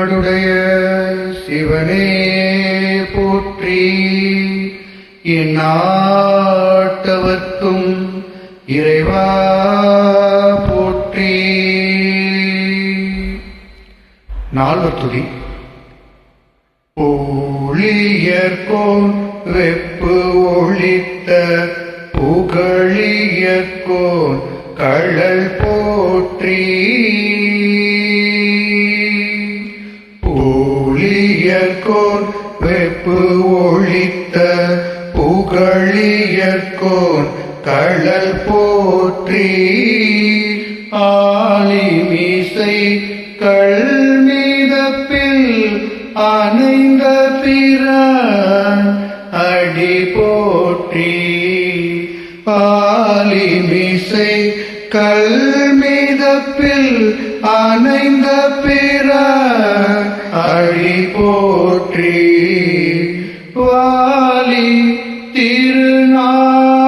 நாடுடைய சிவனே போற்றி என்னாட்டவர்க்கும் இறைவா போற்றி. நால்வர் துதி ஒளியர்கோன் வெப்பு ஒழித்த புகழியற்கோன் கழல் போற்றி. புகழியற்கோன் வெப்பு ஒழித்த புகழியற்கோன் கழல் போற்றி. ஆலிமிசை கல்மிதப்பில் அணைந்த பிறான் அடி போற்றி. ஆலிமிசை கல்மிதப்பில் அணைந்த பிறான் வாலி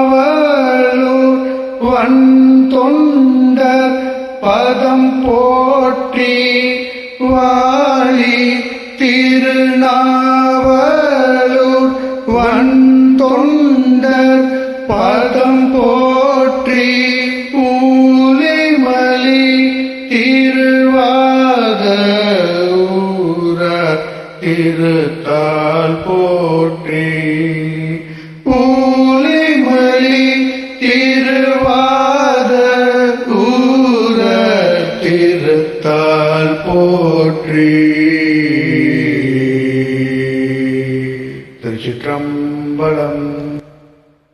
திருநாவலூர் வன் தொண்டர் பதம் போற்றி வாலி திருநாவலூர் வன் தொண்டர் பதம் போற்றி ஊலிமலி திருவாத ஊர திருத்தால் போற்றி. பூலிமலி திருவாத கூற திருத்தால் போற்றி. திருச்சிற்றம்பலம்